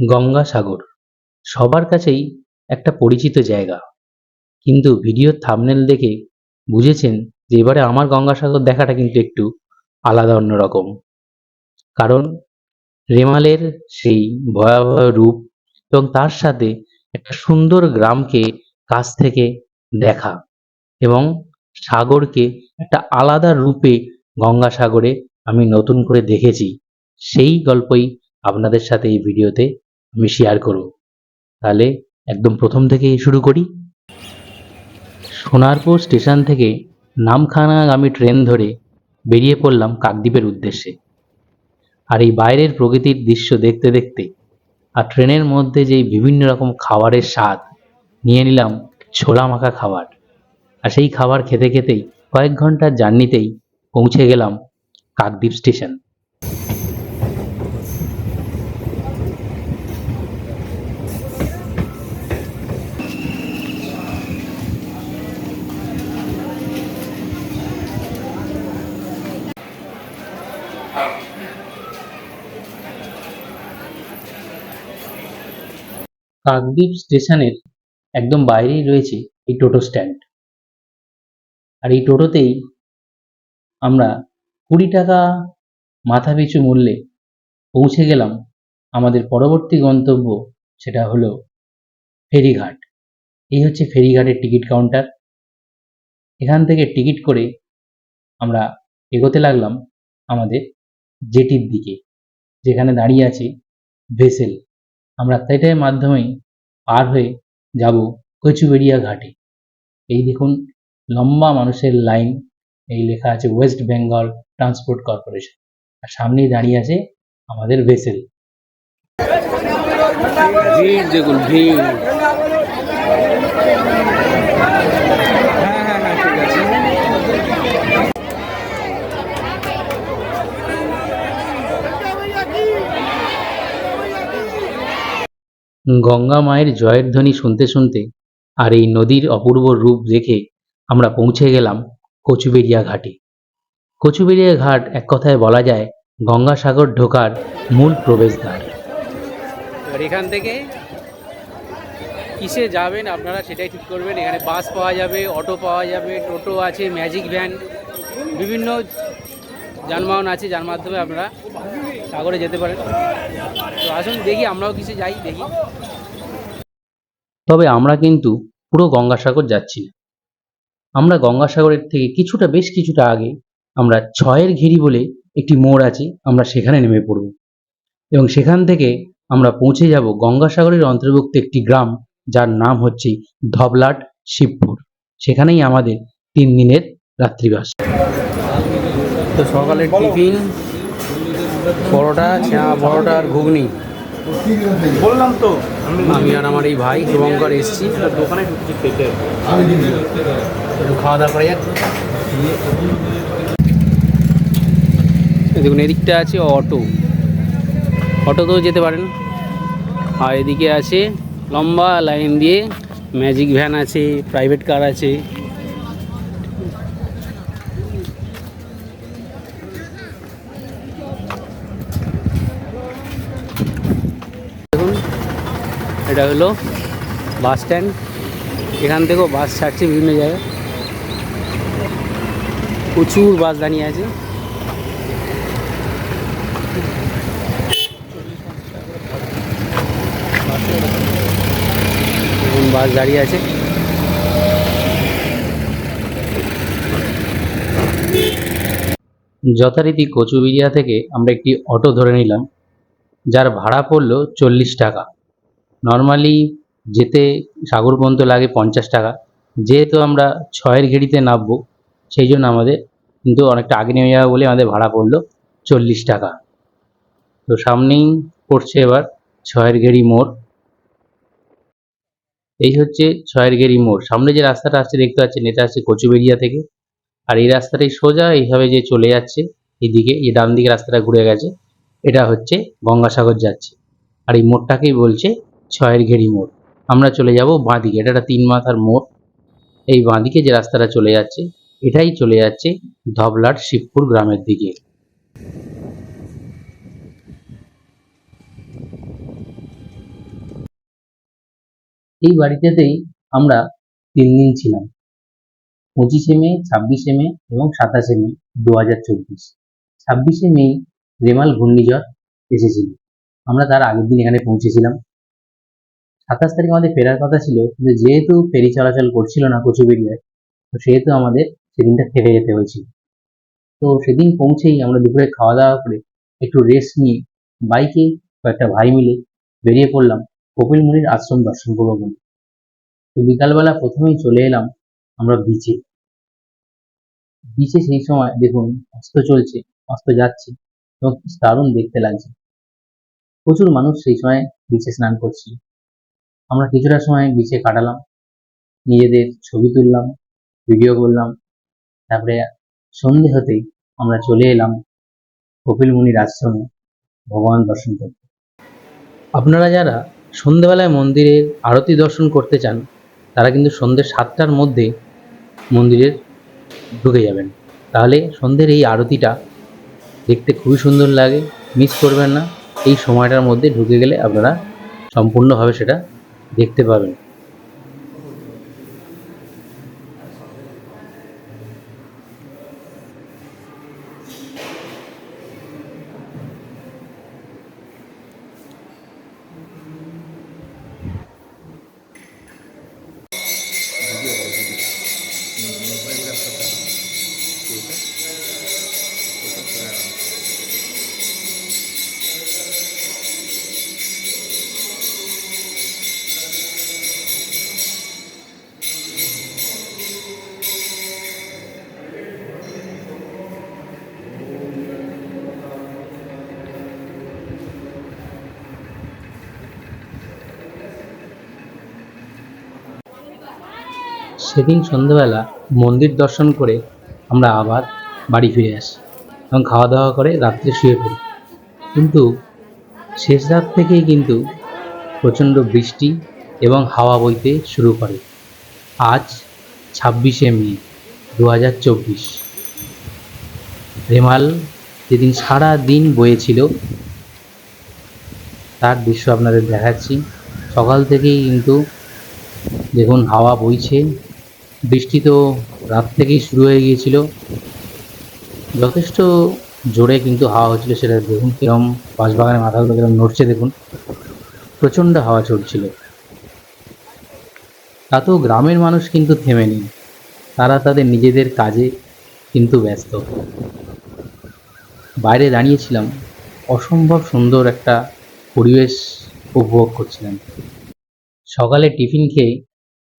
গঙ্গাসাগর সবার কাছেই একটা পরিচিত জায়গা। কিন্তু ভিডিওর থামনেল দেখে বুঝেছেন যে এবারে আমার গঙ্গাসাগর দেখাটা কিন্তু একটু আলাদা অন্যরকম। কারণ রেমালের সেই ভয়াবহ রূপ এবং তার সাথে একটা সুন্দর গ্রামকে কাছ থেকে দেখা এবং সাগরকে একটা আলাদা রূপে গঙ্গাসাগরে আমি নতুন করে দেখেছি। সেই গল্পই আপনাদের সাথে এই ভিডিওতে আমি শেয়ার করব। তাহলে একদম প্রথম থেকেই শুরু করি। সোনারপুর স্টেশন থেকে নামখানাগামী ট্রেন ধরে বেরিয়ে পড়লাম কাকদ্বীপের উদ্দেশ্যে। আর এই বাইরের প্রকৃতির দৃশ্য দেখতে দেখতে আর ট্রেনের মধ্যে যেই বিভিন্ন রকম খাবারের স্বাদ, নিয়ে নিলাম ছোলা মাখা খাবার। আর সেই খাবার খেতে খেতেই কয়েক ঘণ্টার জার্নিতেই পৌঁছে গেলাম কাকদ্বীপ স্টেশন। কাকদ্বীপ স্টেশনের একদম বাইরেই রয়েছে এই টোটো স্ট্যান্ড। আর এই টোটোতেই আমরা কুড়ি টাকা মাথা পিছু মূল্যে পৌঁছে গেলাম। আমাদের পরবর্তী গন্তব্য সেটা হলো ফেরিঘাট। এই হচ্ছে ফেরিঘাটের টিকিট কাউন্টার। এখান থেকে টিকিট করে আমরা এগোতে লাগলাম আমাদের জেটির দিকে, যেখানে দাঁড়িয়ে আছে ভেসেল। আমরা তেটের মাধ্যমেই পার হয়ে যাব কচুবেড়িয়া ঘাটে। এই দেখুন, লম্বা মানুষের লাইন, এই লেখা আছে ওয়েস্ট বেঙ্গল ট্রান্সপোর্ট কর্পোরেশন আর সামনেই দাঁড়িয়ে আছে আমাদের ভেসেল ভিড়, দেখুন ভিড় হ্যাঁ হ্যাঁ হ্যাঁ ঠিক আছে গঙ্গা মায়ের জয়ের ধ্বনি শুনতে শুনতে আর এই নদীর অপূর্ব রূপ দেখে আমরা পৌঁছে গেলাম কচুবেড়িয়া ঘাটে। কচুবেড়িয়া ঘাট এক কথায় বলা যায় গঙ্গাসাগর ঢোকার মূল প্রবেশদ্বার। এবার এখান থেকে কিসে যাবেন আপনারা সেটাই ঠিক করবেন। এখানে বাস পাওয়া যাবে, অটো পাওয়া যাবে, টোটো আছে, ম্যাজিক ভ্যান, বিভিন্ন যানবাহন আছে, যার মাধ্যমে আপনারা সাগরে যেতে পারেন। তো আসুন, দেখি আমরাও কিছু যাই, দেখি। তবে আমরা কিন্তু পুরো গঙ্গাসাগর যাচ্ছি না। আমরা গঙ্গাসাগরের থেকে কিছুটা, বেশ কিছুটা আগে আমরা ছয়ের ঘেরি বলে একটি মোড় আছে, আমরা সেখানে নেমে পড়ব। এবং সেখান থেকে আমরা পৌঁছে যাব গঙ্গাসাগরের অন্তর্ভুক্ত একটি গ্রাম, যার নাম হচ্ছে ধবলাট শিবপুর। সেখানেই আমাদের তিন দিনের রাত্রিবাস। তো সকালে টিফিন পরোটা চা পরোটা আর ঘুগনি। বললাম তো। আমি আর আমার এই ভাই শুভঙ্কর এসছি। দোকানে একটু খাওয়া দাওয়া করা যাক। দেখুন এদিকটা আছে অটো। অটোতেও যেতে পারেন। আর এদিকে আছে লম্বা লাইন দিয়ে ম্যাজিক ভ্যান আছে প্রাইভেট কার আছে। এটা হলো বাস স্ট্যান্ড। এখান থেকেও বাস ছাড়ছে বিভিন্ন জায়গায়। প্রচুর বাস দাঁড়িয়ে আছে। বাস দাঁড়িয়ে আছে। যথারীতি কচুবিরিয়া থেকে আমরা একটি অটো ধরে নিলাম, যার ভাড়া পড়ল চল্লিশ টাকা। নর্মালি যেতে সাগর পর্যন্ত লাগে পঞ্চাশ টাকা। যেহেতু আমরা ছয়ের ঘেরিতে নামবো, সেই জন্য আমাদের কিন্তু অনেকটা আগে নেমে যাবে বলে আমাদের ভাড়া পড়ল চল্লিশ টাকা। তো সামনেই পড়ছে এবার ছয়ের ঘেরি মোড়। এই হচ্ছে ছয়ের ঘেরি মোড়। সামনে যে রাস্তাটা আসছে দেখতে পাচ্ছেন, এটা আসছে কচুবেড়িয়া থেকে। আর এই রাস্তাটাই সোজা, এইভাবে যে চলে যাচ্ছে এদিকে এই ডান দিকে রাস্তাটা ঘুরে গেছে, এটা হচ্ছে গঙ্গাসাগর যাচ্ছে। আর এই মোড়টাকেই বলছে ছয়ের ঘেরি মোড়। আমরা চলে যাব বাঁদিকে। এটা একটা তিন মাথার মোড়। এই বাঁদিকে যে রাস্তাটা চলে যাচ্ছে, এটাই চলে যাচ্ছে ধবলাট শিবপুর গ্রামের দিকে। এই বাড়িতেতেই আমরা তিন দিন ছিলাম। পঁচিশে মে, ছাব্বিশে মে এবং সাতাশে মে দু হাজার চব্বিশ। ছাব্বিশে মে রেমাল ঘূর্ণিঝড় এসেছিল। আমরা তার আগের দিন এখানে পৌঁছেছিলাম। সাতাশ তারিখ আমাদের ফেরার কথা ছিল, কিন্তু যেহেতু ফেরি চলাচল করছিল না কচুবেড়িয়ায় তো সেহেতু আমাদের সেদিনটা থেকে যেতে হয়েছিল। তো সেদিন পৌঁছেই আমরা দুপুরে খাওয়া দাওয়া করে একটু রেস্ট নিয়ে বাইকে কয়েকটা ভাই মিলে বেরিয়ে পড়লাম কপিল মুনির আশ্রম দর্শন করব বলে। তো বিকালবেলা প্রথমেই চলে এলাম আমরা বিচে বিচে সেই সময় দেখুন অস্ত চলছে অস্ত যাচ্ছে এবং দারুণ দেখতে লাগছে। প্রচুর মানুষ সেই সময় বিচে স্নান করছিল। আমরা কিছুটা সময় বিচে কাটালাম। নিজেদের ছবি তুললাম ভিডিও করলাম। তারপরে সন্ধে হতেই আমরা চলে এলাম কপিল মুনির আশ্রমে ভগবান দর্শন করতে। আপনারা যারা সন্ধেবেলায় মন্দিরের আরতি দর্শন করতে চান, তারা কিন্তু সন্ধ্যে সাতটার মধ্যে মন্দিরের ঢুকে যাবেন। তাহলে সন্ধ্যের এই আরতিটা দেখতে খুবই সুন্দর লাগে মিস করবেন না। এই সময়টার মধ্যে ঢুকে গেলে আপনারা সম্পূর্ণভাবে সেটা দেখতে পাবেন। সেদিন সন্ধ্যেবেলা মন্দির দর্শন করে আমরা আবার বাড়ি ফিরে আসি এবং খাওয়া দাওয়া করে রাত্রে শুয়ে পড়ি। কিন্তু শেষ রাত থেকেই কিন্তু প্রচণ্ড বৃষ্টি এবং হাওয়া বইতে শুরু করে। আজ ছাব্বিশে মে দু হাজার চব্বিশ। রেমাল যেদিন সারা দিন বয়েছিল, তার দৃশ্য আপনাদের দেখাচ্ছি। সকাল থেকেই কিন্তু দেখুন হাওয়া বইছে। বৃষ্টি তো রাত থেকেই শুরু হয়ে গিয়েছিল। যথেষ্ট জোরে কিন্তু হাওয়া হচ্ছিল সেটা দেখুন, কিরম বাঁশবাগানের মাথাগুলো কিরম নড়ছে দেখুন। প্রচণ্ড হাওয়া চলছিল তাতেও গ্রামের মানুষ কিন্তু থেমে নেই। তারা তাদের নিজেদের কাজে কিন্তু ব্যস্ত। বাইরে দাঁড়িয়েছিলাম, অসম্ভব সুন্দর একটা পরিবেশ উপভোগ করছিলাম। সকালে টিফিন খেয়ে,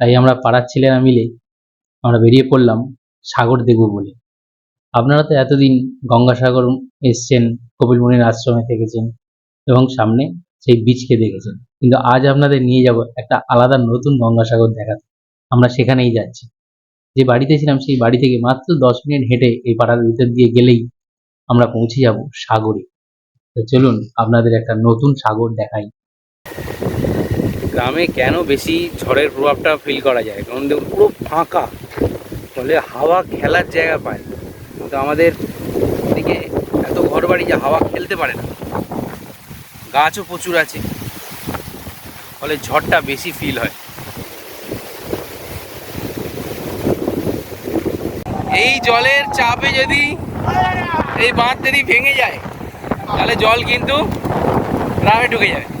তাই আমরা পাড়ার ছেলেরা মিলে আমরা বেরিয়ে পড়লাম সাগর দেখব বলে। আপনারা তো এতদিন গঙ্গাসাগর এসছেন কপিলমুনির আশ্রমে থেকেছেন এবং সামনে সেই বীচকে দেখেছেন। কিন্তু আজ আপনাদের নিয়ে যাব একটা আলাদা নতুন গঙ্গাসাগর দেখাতে। আমরা সেখানেই যাচ্ছি। যে বাড়িতে ছিলাম সেই বাড়ি থেকে মাত্র দশ মিনিট হেঁটে এই পাড়ার ভিতর দিয়ে গেলেই আমরা পৌঁছে যাব সাগরে। তো চলুন আপনাদের একটা নতুন সাগর দেখাই। গ্রামে কেন বেশি ঝড়ের প্রভাবটা ফিল করা যায়? কারণ দেখুন, পুরো ফাঁকা। ফলে হাওয়া খেলার জায়গা পায়। কিন্তু আমাদের দিকে এত ঘর বাড়ি যে হাওয়া খেলতে পারে না। গাছও প্রচুর আছে। ফলে ঝড়টা বেশি ফিল হয়। এই জলের চাপে যদি এই বাঁধ যদি ভেঙে যায়, তাহলে জল কিন্তু গ্রামে ঢুকে যাবে।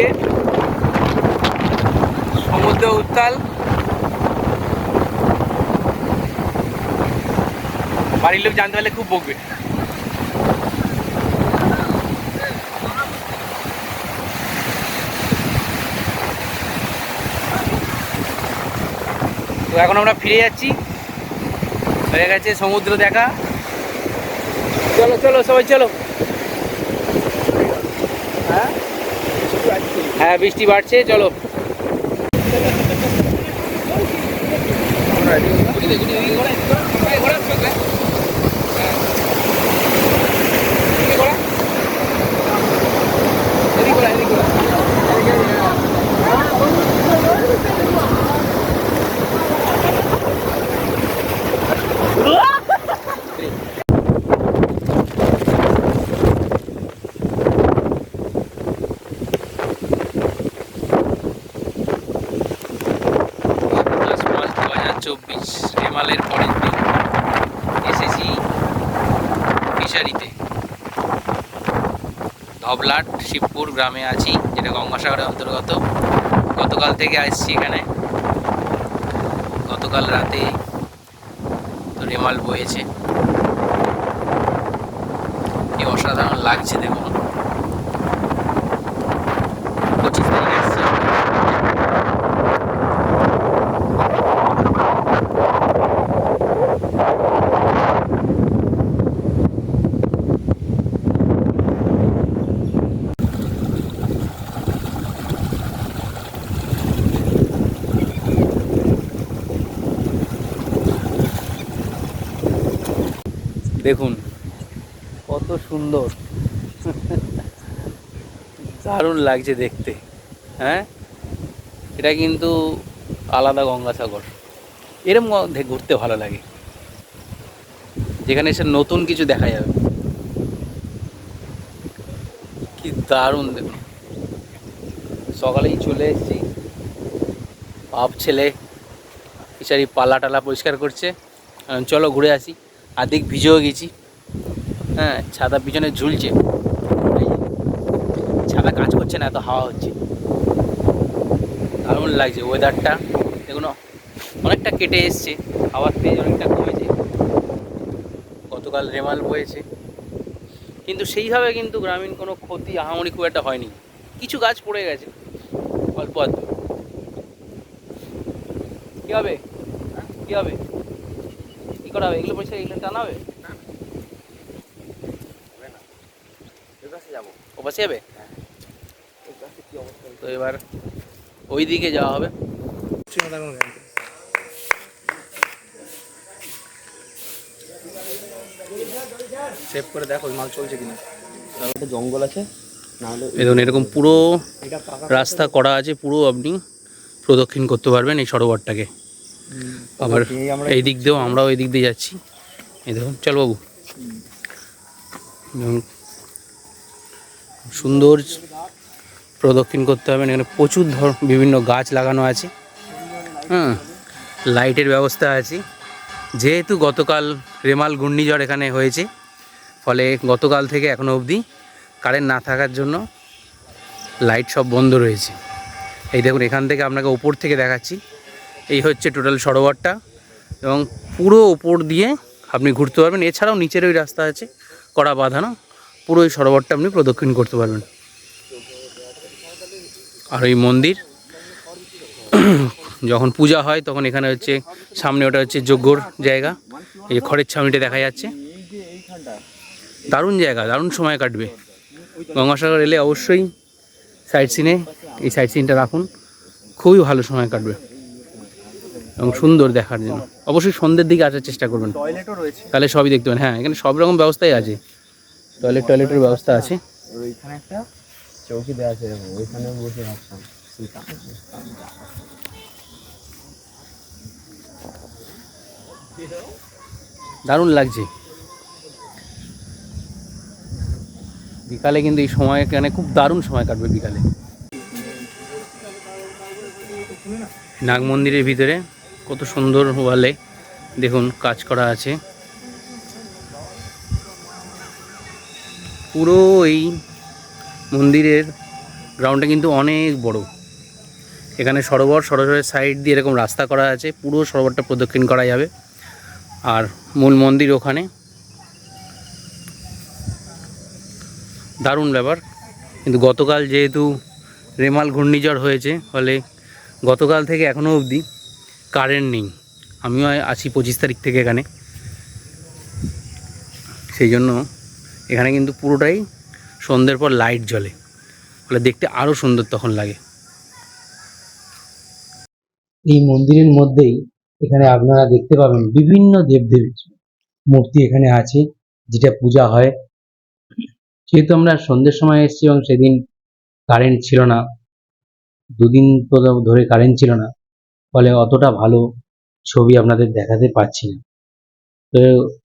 ওইদিকে সমুদ্র উত্তাল। বাড়ির লোক জানতে পারলে খুব বকবে। তো এখন আমরা ফিরে যাচ্ছি। হয়ে গেছে সমুদ্র দেখা। চলো চলো, সবাই, চলো। হ্যাঁ বৃষ্টি বাড়ছে চলো। দশ পাঁচ দু হাজার চব্বিশ রেমালের পরের দিন এসেছি ফিশারিতে ধবলাট শিবপুর গ্রামে আছি, যেটা গঙ্গাসাগরের অন্তর্গত। গতকাল থেকে আসছি এখানে। গতকাল রাতে তো রেমাল বয়েছে কি অসাধারণ লাগছে দেখুন পঁচিশ তারিখ আসছি দেখুন, কত সুন্দর। দারুণ লাগছে দেখতে হ্যাঁ? এটা কিন্তু আলাদা গঙ্গাসাগর। এরম ঘুরতে ভালো লাগে। যেখানে এসে নতুন কিছু দেখা যাবে। কি দারুণ দেখুন। সকালেই চলে এসেছি। বাপ ছেলে ফিশারি পালা টালা পরিষ্কার করছে। চলো ঘুরে আসি। আদিক ভিজেও গেছি। হ্যাঁ ছাতা পিছনে ঝুলছে। ছাতা কাজ করছে না, এত হাওয়া হচ্ছে। দারুণ লাগছে ওয়েদারটা দেখুন, অনেকটা কেটে এসছে, হাওয়ার তেজ অনেকটা কমেছে। গতকাল রেমাল বয়েছে। কিন্তু সেইভাবে কিন্তু গ্রামীণ কোনো ক্ষতি, আহামরি খুব একটা হয়নি। কিছু গাছ পড়ে গেছে, অল্প অল্প কী হবে? কী হবে? করা হবে? এগুলো পয়সা এগুলো টানা হবে? ও পাশে যাবে? তো এবার ওই দিকে যাওয়া হবে। সেভ করে দেখো মাল চলছে কিনা। একটা জঙ্গল আছে না হলে দেখুন এরকম পুরো এটা রাস্তা করা আছে পুরো আপনি প্রদক্ষিণ করতে পারবেন এই সরোবরটাকে। আবার এই দিক দিয়েও আমরাও এই দিক দিয়ে যাচ্ছি। এই দেখুন চল বাবু। সুন্দর প্রদক্ষিণ করতে হবে। এখানে প্রচুর ধর বিভিন্ন গাছ লাগানো আছে। হ্যাঁ লাইটের ব্যবস্থা আছে। যেহেতু গতকাল রেমাল ঘূর্ণিঝড় এখানে হয়েছে ফলে গতকাল থেকে এখনও অবধি কারেন্ট না থাকার জন্য লাইট সব বন্ধ রয়েছে। এই দেখুন এখান থেকে আপনাকে ওপর থেকে দেখাচ্ছি। এই হচ্ছে টোটাল সরোবরটা এবং পুরো ওপর দিয়ে আপনি ঘুরতে পারবেন। এছাড়াও নিচের ওই রাস্তা আছে, কড়া বাঁধানো। পুরো এই সরোবরটা আপনি প্রদক্ষিণ করতে পারবেন। আর ওই মন্দির, যখন পূজা হয় তখন এখানে হচ্ছে, সামনে ওটা হচ্ছে যজ্ঞর জায়গা। এই যে খড়ের ছাউনিটা দেখা যাচ্ছে। দারুণ জায়গা, দারুণ সময় কাটবে। গঙ্গাসাগর এলে অবশ্যই সাইড সিনে, এই সাইড সিনটা রাখুন। খুবই ভালো সময় কাটবে। এবং সুন্দর দেখার জন্য। অবশ্যই সন্ধ্যের দিকে আসার চেষ্টা করবেন। টয়লেটও রয়েছে। তাহলে সবই দেখতে পাবেন। হ্যাঁ এখানে সব রকম ব্যবস্থাই আছে। টয়লেট টয়লেটের ব্যবস্থা আছে। ওইখানে একটা চৌকি দেওয়া আছে ওইখানে বসে দারুণ লাগছে। বিকালে কিন্তু এই সময় এখানে খুব দারুণ সময় কাটবে বিকালে। নাগ মন্দিরের ভিতরে কত সুন্দর ওয়ালে দেখুন কাজ করা আছে। পুরো এই মন্দিরের গ্রাউন্ডটা কিন্তু অনেক বড়। এখানে সরোবর, সরোবরের সাইড দিয়ে এরকম রাস্তা করা আছে, পুরো সরোবরটা প্রদক্ষিণ করা যাবে। আর মূল মন্দির ওখানে। দারুণ ব্যাপার। কিন্তু গতকাল যেহেতু রেমাল ঘূর্ণিঝড় হয়েছে, ফলে গতকাল থেকে এখনও অবধি কারেন্ট নেই। আমিও আছি পঁচিশ তারিখ থেকে এখানে। সেই জন্য এখানে কিন্তু পুরোটাই সন্ধ্যের পর লাইট জ্বলে। ফলে দেখতে আরও সুন্দর তখন লাগে। এই মন্দিরের মধ্যেই এখানে আপনারা দেখতে পাবেন বিভিন্ন দেবদেবীর মূর্তি এখানে আছে, যেটা পূজা হয়। যেহেতু আমরা সন্ধ্যের সময় এসেছি এবং সেদিন কারেন্ট ছিল না, দুদিন ধরে কারেন্ট ছিল না ফলে অতটা ভালো ছবি আপনাদের দেখাতে পারছি না। তো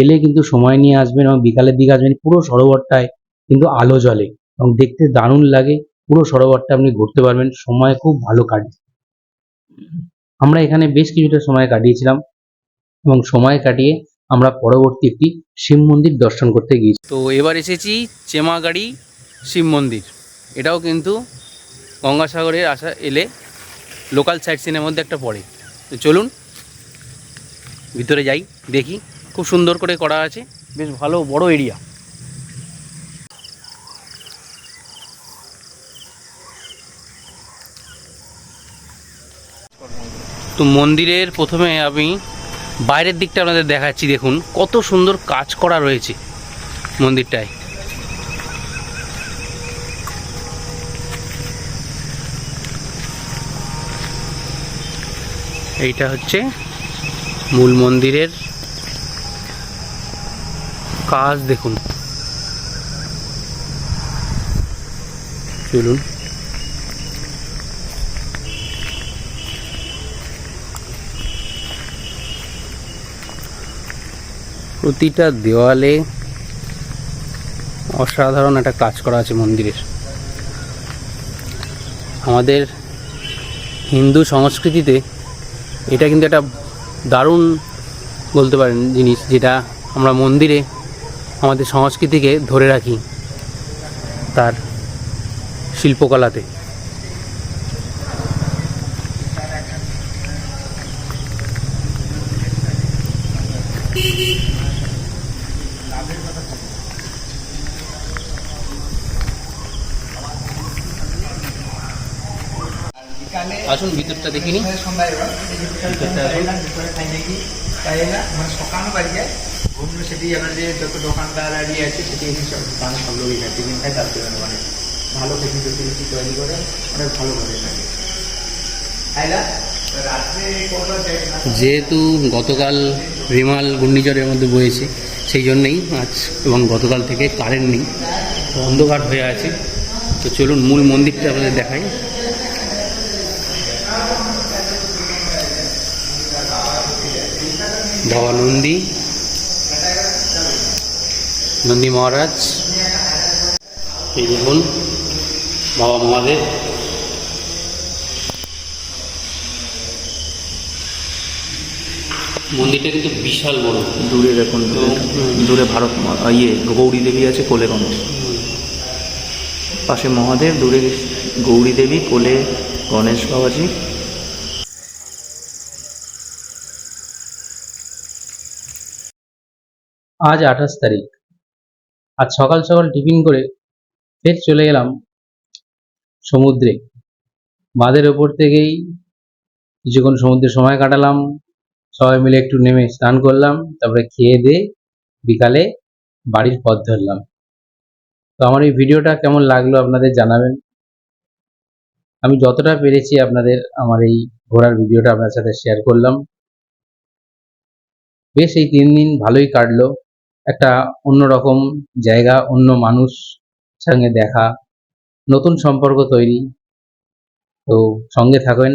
এলে কিন্তু সময় নিয়ে আসবেন এবং বিকালের দিকে আসবেন, পুরো সরোবরটায় কিন্তু আলো জ্বলে এবং দেখতে দারুণ লাগে, পুরো সরোবরটা আপনি ঘুরতে পারবেন, সময় খুব ভালো কাটে। আমরা এখানে বেশ কিছুটা সময় কাটিয়েছিলাম এবং সময় কাটিয়ে আমরা পরবর্তী একটি শিব মন্দির দর্শন করতে গিয়েছি। তো এবার এসেছি চেমাগাড়ি শিব মন্দির। এটাও কিন্তু গঙ্গাসাগরের আসা এলে লোকাল সাইট সিনের মধ্যে একটা পড়ে। তো চলুন, ভিতরে যাই, দেখি। খুব সুন্দর করে করা আছে, বেশ ভালো বড় এরিয়া। তো মন্দিরের প্রথমে আমি বাইরের দিকটা আপনাদের দেখাচ্ছি, দেখুন। কত সুন্দর কাজ করা রয়েছে মন্দিরটায়। এইটা হচ্ছে মূল মন্দিরের কাজ, দেখুন। চলুন। প্রতিটা দেওয়ালে অসাধারণ একটা কাজ করা আছে মন্দিরের। আমাদের হিন্দু সংস্কৃতিতে এটা কিন্তু একটা দারুণ বলতে পারেন জিনিস যেটা আমরা মন্দিরে আমাদের সংস্কৃতিকে ধরে রাখি তার শিল্পকলাতে। আসুন ভিতরটা দেখিনি ভিতরটা আসুন। মানে অন্য সেটি আমাদের যত দোকানদার আদি আছে সেটি সব দোকান সব লোকই খায় টিফিন খায় তার জন্য মানে ভালো তৈরি করে অনেক ভালো করে থাকে যেহেতু গতকাল রিমাল ঘূর্ণিঝড়ের মধ্যে বয়েছে সেই জন্যেই আজ এবং গতকাল থেকে কারেন্ট নেই। অন্ধকার হয়ে আছে। তো চলুন মূল মন্দিরটা আপনাদের দেখাই। বাবা নন্দী নন্দী মহারাজ। এই দেখুন বাবা মহাদেব মন্দিরটা কিন্তু বিশাল বড়। দূরে দেখুন দূরে ভারত ইয়ে গৌরী দেবী আছে কোলে গণেশ পাশে মহাদেব দূরে গৌরী দেবী কোলে গণেশ বাবাজি। আজ আঠাশ তারিখ। আজ সকাল সকাল টিফিন করে ফের চলে গেলাম সমুদ্রে। বাঁধের ওপর থেকেই কিছুক্ষণ সমুদ্রে সময় কাটালাম। সবাই মিলে একটু নেমে স্নান করলাম, তারপরে খেয়ে দিয়ে বিকালে বাড়ির পথ ধরলাম। তো আমার এই ভিডিওটা কেমন লাগল আপনাদের জানাবেন? আমি যতটা পেরেছি আপনাদের আমার এই ঘোরার ভিডিওটা আপনার সাথে শেয়ার করলাম। বেশ এই তিন দিন ভালোই কাটলো। একটা অন্যরকম জায়গা অন্য মানুষ সঙ্গে দেখা নতুন সম্পর্ক তৈরি। তো সঙ্গে থাকবেন।